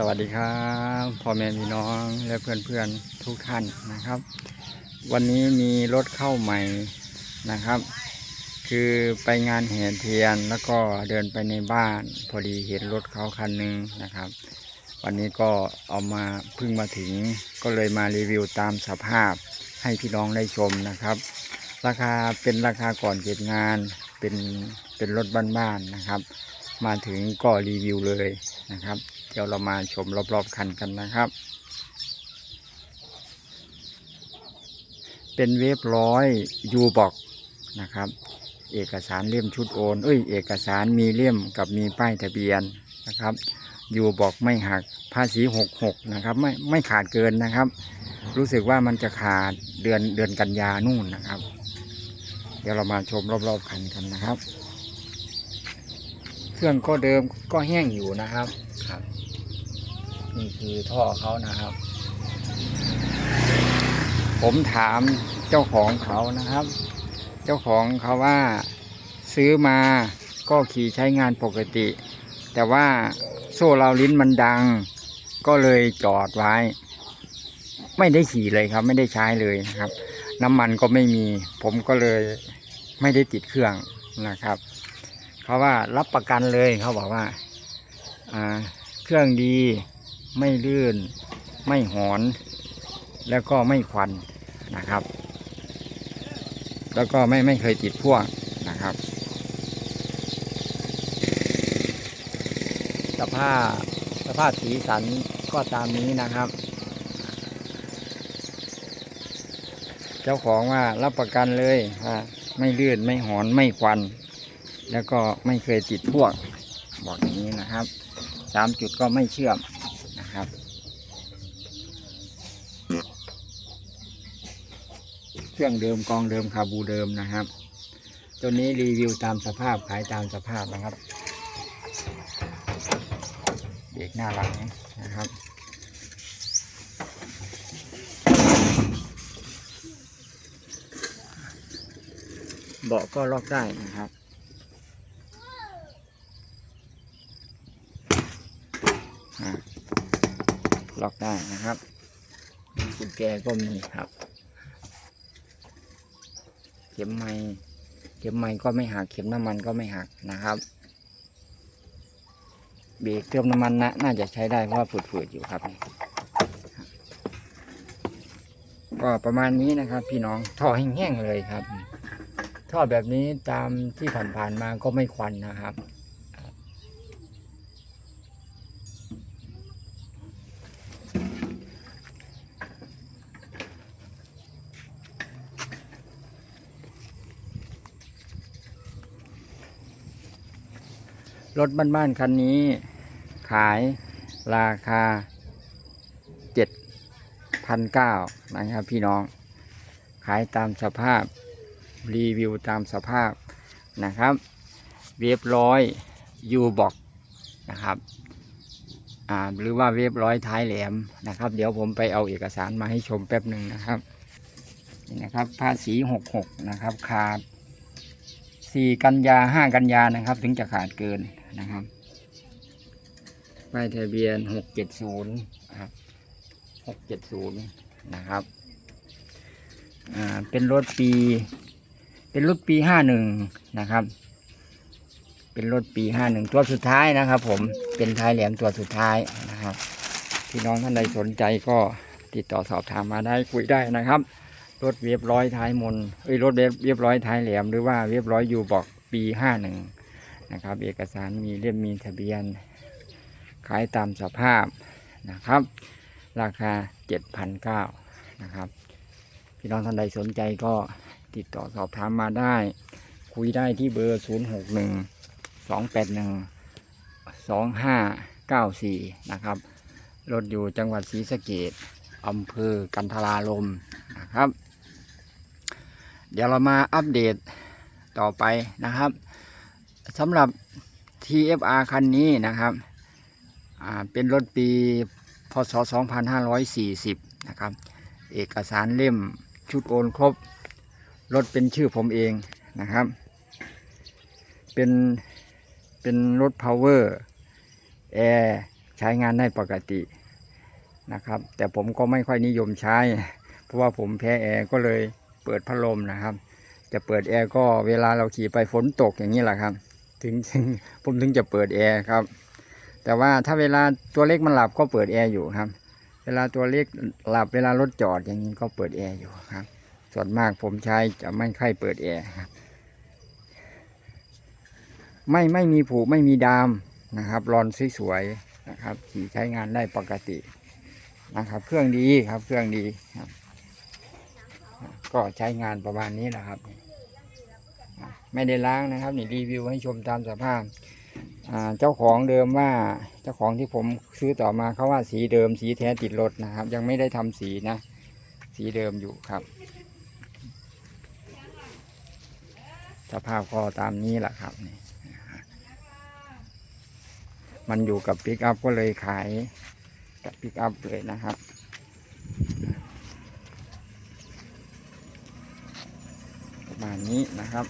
สวัสดีครับพ่อแม่พี่น้องและเพื่อนๆทุกท่านนะครับ วันนี้มีรถเข้าใหม่นะครับ คือไปงานแห่เทียนแล้วก็เดินไปในบ้าน พอดีเห็นรถเขาคันหนึ่งนะครับ วันนี้ก็เอามาเพิ่งมาถึงก็เลยมารีวิวตามสภาพให้พี่น้องได้ชมนะครับ ราคาเป็นราคาก่อนเก็บงานเป็นเป็นรถบ้านๆนะครับ มาถึงก็รีวิวเลยนะครับ เดี๋ยวเรามาชมรอบๆคันกันนะครับ เป็นเวฟร้อยยูบอกนะครับ เอกสารเล่มชุดโอน เอ้ย เอกสารมีเล่มกับมีป้ายทะเบียนนะครับยูบอกไม่หักภาษีหกหกนะครับ ไม่ไม่ขาดเกินนะครับ รู้สึกว่ามันจะขาดเดือนเดือนกันยานู่นนะครับ เดี๋ยวเรามาชมรอบๆคันกันนะครับ เครื่องก็เดิมก็แห้งอยู่นะครับครับ นี่คือท่อเขานะครับ ผมถามเจ้าของเขานะครับ เจ้าของเขาว่าซื้อมาก็ขี่ใช้งานปกติ แต่ว่าโซ่เราวลิ้นมันดัง ก็เลยจอดไว้ ไม่ได้ขี่เลยครับ ไม่ได้ใช้เลยนะครับ น้ำมันก็ไม่มี ผมก็เลยไม่ได้ติดเครื่องนะครับเขาว่ารับประกันเลยเขาบอกว่าเครื่องดี ไม่ลื่นไม่หอน แล้วก็ไม่ควันนะครับ แล้วก็ไม่ไม่เคยติดพ่วงนะครับ สภาพสภาพสีสันก็ตามนี้นะครับ เจ้าของว่ารับประกันเลยว่าไม่ลื่นไม่หอนไม่ควัน แล้วก็ไม่เคยติดพ่วกบอกอย่างนี้นะครับสามจุดก็ไม่เชื่อมนะครับ เครื่องเดิมกองเดิมคาบูเดิมนะครับ ตัวนี้รีวิวตามสภาพขายตามสภาพนะครับเบรกหน้าหลังนะครับเบาะก็ล็อกได้นะครับล็อกได้นะครับกุญแจก็มีครับ ข็มไม้เข็มไม้ก็ไม่หักเข็มน้ำมันก็ไม่หักนะครับเบรกเติมน้ำมันนะน่าจะใช้ได้เพราะว่าฝืดๆอยู่ครับ ก็ประมาณนี้นะครับ พี่น้องท่อแห้งๆเลยครับท่อแบบนี้ตามที่ผ่านๆมาก็ไม่ควันนะครับ รถบ้านๆคันนี้ ขายราคาเจ็ดพันเก้านะครับพี่น้อง ขายตามสภาพ รีวิวตามสภาพนะครับ เรียบร้อยยูบอกนะครับหรือว่าเรียบร้อยท้ายแหลมนะครับ เดี๋ยวผมไปเอาเอกสารมาให้ชมแป๊บหนึ่งนะครับนี่นะครับภาษีหกหกนะครับขาดสี่กันยาห้ากันยานะครับ ถึงจะขาดเกิน นะครับป้ายทะเบียนหกเจ็ดศูนย์ครับหกเจ็ดศูนย์นะครับอ่าเป็นรถปี เป็นรถปีห้าหนึ่งนะครับ เป็นรถปีห้าหนึ่งตัวสุดท้ายนะครับ ผมเป็นท้ายแหลมตัวสุดท้ายนะครับพี่น้องท่านใดสนใจก็ติดต่อสอบถามมาได้คุยได้นะครับรถเรียบร้อยท้ายมนเอ้ยรถเรียบร้อยท้ายแหลมหรือว่าเรียบร้อยอยู่บอกปีห้าหนึ่ง นะครับ เอกสารมีเล่มมีทะเบียน ขายตามสภาพนะครับ ราคาเจ็ดพันเก้านะครับ พี่น้องท่านใดสนใจก็ติดต่อสอบถามมาได้ คุยได้ที่เบอร์ 0 6 1 2 8 1 2 5 9 4 นะครับ รถอยู่จังหวัดศรีสะเกดอำเภอกันทราลมนะครับ เดี๋ยวเรามาอัปเดตต่อไปนะครับ สำหรับ TFR คันนี้นะครับเป็นรถปีพศ 2540 นะครับ เอกสารเล่มชุดโอนครบ รถเป็นชื่อผมเองนะครับ เป็นเป็นรถ power แอร์ใช้งานได้ปกตินะครับ แต่ผมก็ไม่ค่อยนิยมใช้ เพราะว่าผมแพ้แอร์ก็เลยเปิดพัดลมนะครับ จะเปิดแอร์ก็เวลาเราขี่ไปฝนตกอย่างนี้แหละครับ ถึงถึงผมถึงจะเปิดแอร์ครับ แต่ว่าถ้าเวลาตัวเล็กมันหลับก็เปิดแอร์อยู่ครับ เวลาตัวเล็กหลับเวลารถจอดอย่างนี้ก็เปิดแอร์อยู่ครับ ส่วนมากผมใช้จะไม่ค่อยเปิดแอร์ครับ ไม่ไม่มีผูไม่มีดามนะครับรอนสวยๆนะครับขี่ใช้งานได้ปกตินะครับ เครื่องดีครับเครื่องดีครับ ก็ใช้งานประมาณนี้แหละครับ ไม่ได้ล้างนะครับ นี่รีวิวให้ชมตามสภาพเจ้าของเดิมว่าเจ้าของที่ผมซื้อต่อมาเขาว่าสีเดิมสีแท้ติดรถนะครับ ยังไม่ได้ทำสีนะ สีเดิมอยู่ครับ สภาพก็ตามนี้แหละครับนี่มันอยู่กับปิกอัพก็เลยขายกับปิกอัพเลยนะครับประมาณนี้นะครับ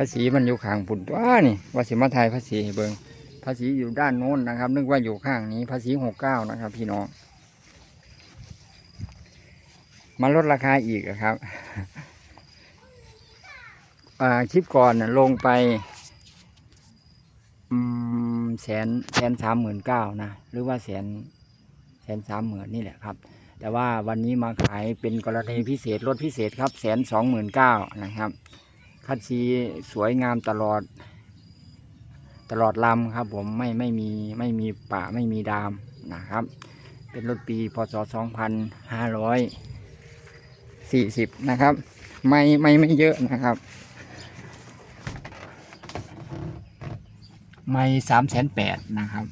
ภาษีมันอยู่ข้างปุ่นตัวนี่ว่าสิมาไทยภาษีเบิงภาษีอยู่ด้านโน้นนะครับ นึกว่าอยู่ข้างนี้ภาษีหกเก้านะครับ พี่น้องมาลดราคาอีกครับคลิปก่อนลงไปแสนแสนสามหมื่นเก้านะหรือว่าแสนแสนสามหมื่นนี่แหละครับ แต่ว่าวันนี้มาขายเป็นกรณีพิเศษลดพิเศษครับแสนสองหมื่นเก้านะครับ คัดซีสวยงามตลอด ตลอดลำครับ ผมไม่ไม่มีไม่มีป่าไม่มีดามนะครับ เป็นรถปีพศ 2540 นะครับ ไม่ไม่ไม่เยอะนะครับ ไม่สามแสนแปดนะครับ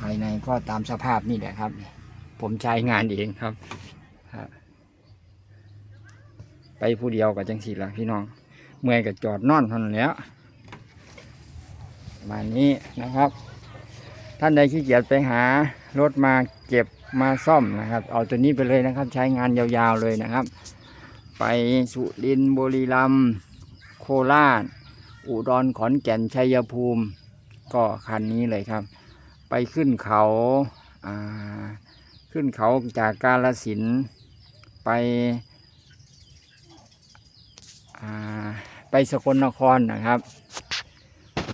ภายในก็ตามสภาพนี่แหละครับ ผมใช้งานเองครับ ไป ผู้เดียวกับจังสีละพี่น้อง เมื่อยกับจอดนอนเท่านั้นแล้วมานี้นะครับ ท่านใดขี้เกียจไปหารถมาเก็บมาซ่อมนะครับ เอาตัวนี้ไปเลยนะครับ ใช้งานยาวๆเลยนะครับ ไปสุรินบุรีรัมย์โคราช อุดรขอนแก่นชัยภูมิ ก็คันนี้เลยครับ ไปขึ้นเขาาขึ้นเขาจากกาลสินไป ไปสกลนครนะครับ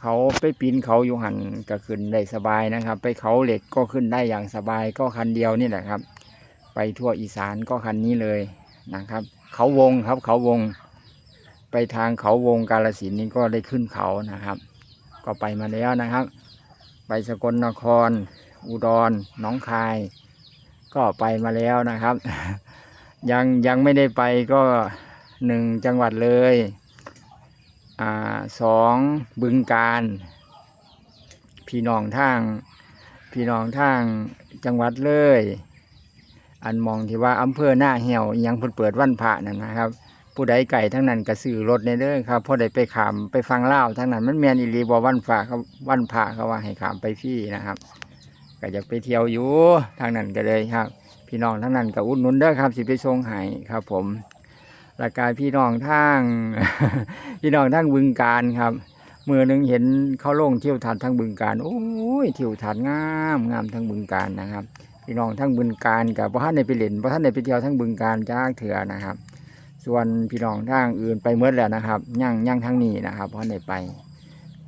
เขาไปปีนเขาอยู่หันก็ขึ้นได้สบายนะครับ ไปเขาเหล็กก็ขึ้นได้อย่างสบายก็คันเดียวนี่แหละครับ ไปทั่วอีสานก็คันนี้เลยนะครับ เขาวงครับเขาวง ไปทางเขาวงกาลสินนี่ก็ได้ขึ้นเขานะครับ ก็ไปมาแล้วนะครับ ไปสกลนคร อุดรหนองคาย ก็ไปมาแล้วนะครับ ยังยังไม่ได้ไปก็ หนึ่งจังหวัดเลยอ่าสองบึงการ พี่น้องทาง พี่น้องทางจังหวัดเลย อันมองที่ว่าอำเภอหน้าเหี่ยวยังเพิ่นเปิดวันพระนั่นนะครับ ผู้ใดไก่ทั้งนั้นก็ซื้อรถในเด้อครับพอได้ไปขามไปฟังเล่าทั้งนั้น มันแมนอีหลีบอวันพระเขาวันพระเขาว่าให้ขามไปพี่นะครับก็อยากไปเที่ยวอยู่ทางนั้นก็เลยครับ พี่น้องทั้งนั้นก็อุดหนุนเด้อครับ สิไปส่งให้ครับผม รายการพี่น้องทาง พี่น้องทางบึงการครับมือหนึงเห็นเขาลงเที่ยวทันทั้งบึงการโอ้ยเที่ยวทันงามงามทั้งบึงการนะครับ พี่น้องทั้งบึงการกับพระท่านในไปเล่นพระท่านในไปเที่ยวทั้งบึงการจ้างเถื่อนะครับ ส่วนพี่น้องทางอื่นไปเมื่อแล้วนะครับย่างย่างทางนี้นะครับเพราะในไป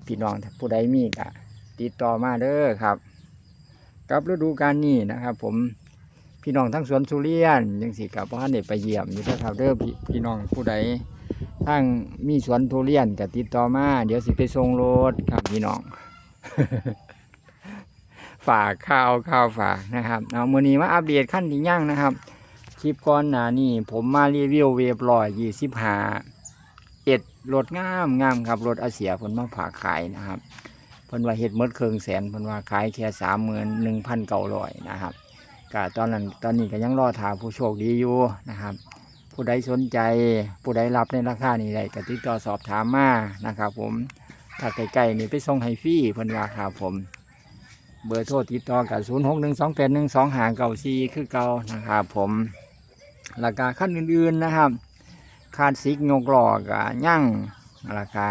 พี่น้องผู้ใดมีก็ติดต่อมาเด้อครับ กับฤดูกาลนี้นะครับ ผม พี่น้องทั้งสวนสุเรียนยังสิกับพ่อเด็ไปเยี่ยมอยู่นะครับเด้อพี่พี่น้องผู้ใดทั้งมีสวนทุเรียนก็ติดต่อมาเดี๋ยวสิไปส่งรถครับพี่น้อง ฝากข้าวข้าวฝากนะครับเอามือนี้มาอัปเดตขั้นที่ย่างนะครับคลิปก่อนหน้านี่ผมมารีวิวเวฟลอยยี่สิบหาเอ็ดรถงามงามครับรถอาเสียผลมาผ่าขายนะครับเพิ่นว่าเฮ็ดมดเครื่องแสนเพิ่นว่าขายแค่สามหมื่นหนึ่งพันเก้าร้อยนะครับ ก็ตอนนั้นตอนนี้ก็ยังรอถาผู้โชคดีอยู่นะครับ ผู้ใดสนใจผู้ใดรับในราคานี้ได้ก็ติดต่อสอบถามมานะครับ ผมถ้าใกล้ๆนี่ไปส่งให้ฟรีเพิ่นว่าครับผม เบอร์โทรติดต่อกับ0 6 1 2 8 1 2 5 9 4คือเก่านะครับผมราคาขั้นอื่นๆนะครับคาดซิกยกล้อกับย่างราคา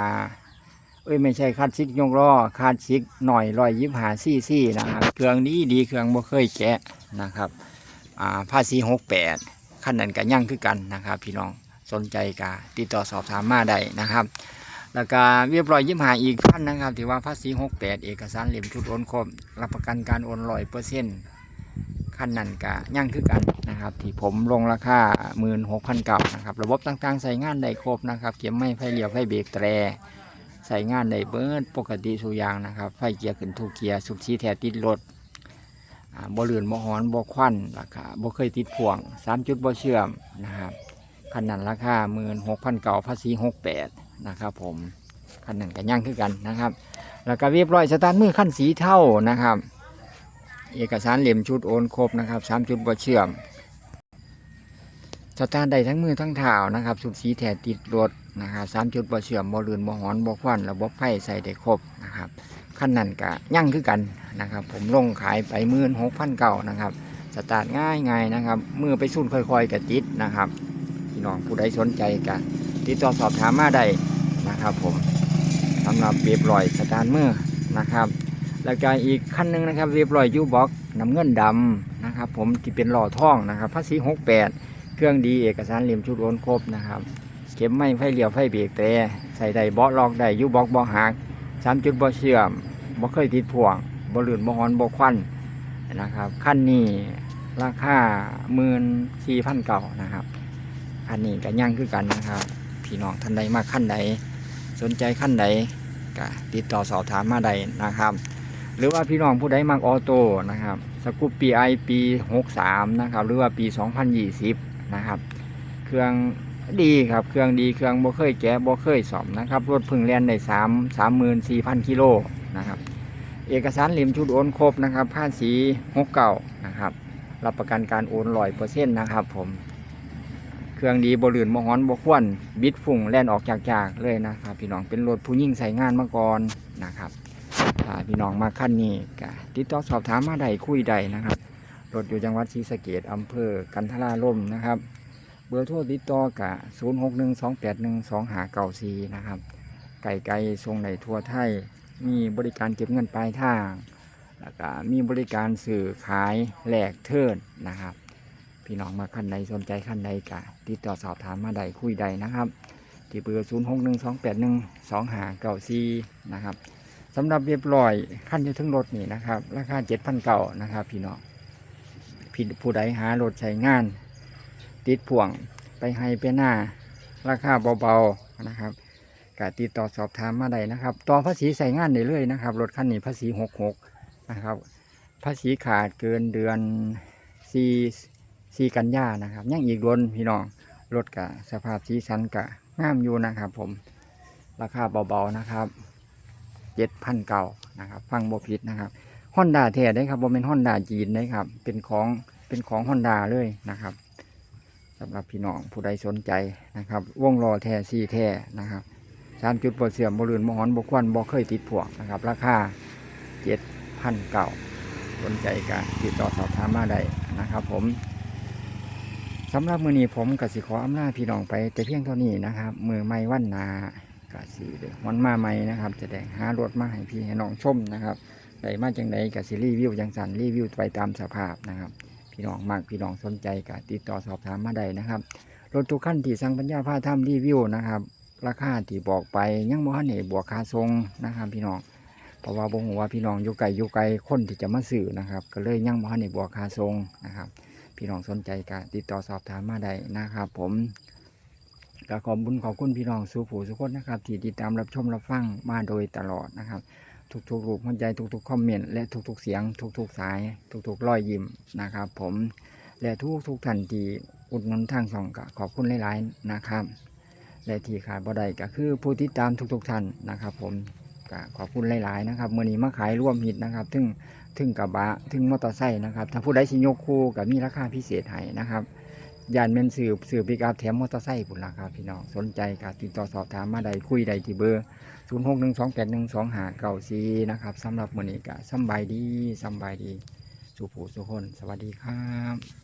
เอ้ยไม่ใช่คาดซิกยกล้อคาดซิกหน่อยรอยยิบหาซี่ซี่นะครับ เครื่องนี้ดีเครื่องบ่เคยแกะนะครับอ่าภาษีหกแปดขั้นนั้นกับย่งคือกันนะครับ พี่น้องสนใจกะติดต่อสอบถามมาได้นะครับ แล้วก็เรียบร้อยยิบหาอีกขั้นนะครับที่ว่าภาษีหกแปดเอกสารเหลี่ยมชุดโอนครบรับประกันการโอนร้อยเปอร์เซ็นต์ขั้นนั้นกะยั่งคือกันนะครับ ที่ผมลงราคาหมื่นหกพันเก่านะครับ ระบบต่างๆ ใส่งานได้ครบนะครับ เก็บไม่ไฟเหลียวไฟเบรกแตรใส่งานได้เบิดปกติสุยางนะครับ ไฟเกียร์ขึ้นทุกเกียร์สุดชีแถติดรถ บ่เลื่อนบ่หอนบ่ควันราคาบ่เคยติดพ่วงสามจุดบ่เชื่อมนะครับคันนั้นราคาหมื่นหกพันเก่าภาษีหกแปดนะครับผมคันนั้นก็ย่างคือกันนะครับ แล้วก็เรียบร้อยสตาร์ทมือขั้นสีเท่านะครับ เอกสารเหลี่ยมชุดโอนครบนะครับสามจุดบ่เชื่อมสตาร์ทได้ทั้งมือทั้งเท้านะครับสุดสีแถติดรถนะครับสามจุดบ่เชื่อมบ่เลือนบ่หอนบ่ควันระบบไฟใส่ได้ครบนะครับ ขั้นนั้นก็ยั่งคือกันนะครับ ผมลงขายไปมื่นหกพันเก่านะครับสตาร์ทง่ายง่ายนะครับมือไปสุ่นค่อยๆกับติดนะครับพี่น้องผู้ใดสนใจก็ติดต่อสอบถามมาได้นะครับผมสำหรับเรียบร้อยสตาร์ทมือนะครับ แล้วก็อีกขั้นหนึ่งนะครับเรียบร้อยยูบ็อกน้ำเงินดำนะครับ ผมที่เป็นหล่อท่องนะครับภาษีหกแปดเครื่องดีเอกสารเหลี่ยมชุดโอนครบนะครับเข็มไม่ไฟเหลียวไฟเบรกแต่ใส่ได้เบาะลอกได้ยูบ็อกเบาะหักสามจุดบ่เชื่อม บ่เคยติดพ่วงบ่ลื่นบ่ฮอนบ่ควันนะครับขั้นนี้ราคาหมื่นสี่พันเก่านะครับขั้นนี้ก็ย่างคือกันนะครับพี่น้องท่านใดมาขั้นใดสนใจขั้นใดก็ติดต่อสอบถามมาได้นะครับ หรือว่าพี่น้องผู้ใดมักออโต้นะครับสกูปปีไอปี63นะครับหรือว่าปี2020นยี่สิบนะครับ เครื่องดีครับเครื่องดีเครื่องบ่เคยแกะบ่เคยสอมนะครับรถพึ่งแล่นได้3 34,000กิโล นะครับ เอกสารเหลี่ยมชุดโอนครบนะครับภาษี69นะครับ รับประกันการโอนร้อยเปอร์เซ็นต์นะครับ ผม เครื่องดีบ่ลื่นบ่ฮ้อนบ่ควนบิดฝุ่งแล่นออกจากจากๆเลยนะครับ พี่น้องเป็นรถผู้ยิ่งใส่งานมาก่อนนะครับพี่น้องมาขั้นนี้ก็ติดต่อสอบถามมาได้คุยได้นะครับรถอยู่จังหวัดศรีสะเกดอำเภอกันทราล่มนะครับ เบอร์โทรติดต่อกะ0 6 1 2 8 1 2 5 9 4 นะครับ ไก่ไก่ทรงในทั่วไทย มีบริการเก็บเงินปลายทาง แล้วก็มีบริการสื่อขายแหลกเทิดนะครับ พี่น้องมาขั้นใดสนใจขั้นใดกะติดต่อสอบถามมาได้คุยใดนะครับ ที่เบอร์0 6 1 2 8 1 2 5 9 4นะครับสำหรับเรียบร้อยขั้นอยู่ถึงรถนี่นะครับ ราคาเจ็ดพันเก่านะครับ พี่น้องพี่ผู้ใดหารถใช้งาน ติดพ่วงไปให้ไปหน้า ราคาเบาๆนะครับ กติดต่อสอบถามมาได้นะครับ ต่อภาษีใส่งานได้เลยนะครับ รถคันนี้ภาษีหกหกนะครับ ภาษีขาดเกินเดือนซีซีกันยานะครับยังอีกรนพี่น้อง รถกะสภาพสีสันกะงามอยู่นะครับ ผม ราคาเบาๆนะครับเจ็ดพันเก่านะครับ ฟังบ่ผิดนะครับฮอนด้าแท้ได้ครับบ่เป็นฮอนด้าจีนได้ครับ เป็นของเป็นของฮอนด้าเลยนะครับสำหรับพี่น้องผู้ใดสนใจนะครับวงล้อแท้ซี่แท้นะครับ สามจุดบ่เสื่อมบ่ลื่นบ่หอนบ่ควันบ่เคยติดพวกนะครับ ราคาเจ็ดพันเก่าสนใจก็ติดต่อสอบถามมาได้นะครับผมสำหรับมือนี้ผมกสิขออำนาจพี่น้องไปแต่เพียงเท่านี้นะครับ มือไม่วันนากสีเด้อวันมาใหม่นะครับ จะได้หารถมาให้พี่ให้น้องชมนะครับได้มาจังใดกสิรีวิวจังสันรีวิวไปตามสภาพนะครับ พี่น้องมากพี่น้องสนใจกะติดต่อสอบถามมาได้นะครับรถทุกขั้นที่สั่งปัญญาผ้าทำรีวิวนะครับ ราคาที่บอกไปยังบ่ทันได้บวกค่าทรงนะครับ พี่น้องเพราะว่าบ่ฮู้ว่าพี่น้องอยู่ไกลอยู่ไกลคนที่จะมาซื้อนะครับ ก็เลยยังบ่ทันได้บวกค่าทรงนะครับ พี่น้องสนใจกะติดต่อสอบถามมาได้นะครับ ผมก็ขอบคุญขอบคุณพี่น้องสู่ผู้สุคนนะครับ ที่ติดตามรับชมรับฟังมาโดยตลอดนะครับ ทุกๆรูปหัวใจทุกๆคอมเมนต์และทุกๆเสียง ทุกๆสาย ทุกๆรอยยิ้มนะครับ ผมและทุกๆท่านที่อุดหนุนทางช่องก็ขอบคุณหลายๆนะครับ และที่ขายบ่ได้ก็คือผู้ติดตามทุกๆท่านนะครับผมก็ขอบคุณหลายๆนะครับเมื่อนี้มาขายร่วมหิตนะครับถึงถึงกระบะถึงมอเตอร์ไซค์นะครับถ้าผู้ใดสิยกคู่กับมีราคาพิเศษให้นะครับยานเมนสืบสืบปิกาพแถมมอเตอร์ไซค์ผุนราคาพี่น้องสนใจก็ติดต่อสอบถามมาใดคุยใดที่เบอร์0 6 1 2 8 1 2 5 9 4นะครับสำหรับเมื่อนี้ก็สบายดีสบายดี สุภูสุคน สวัสดีครับ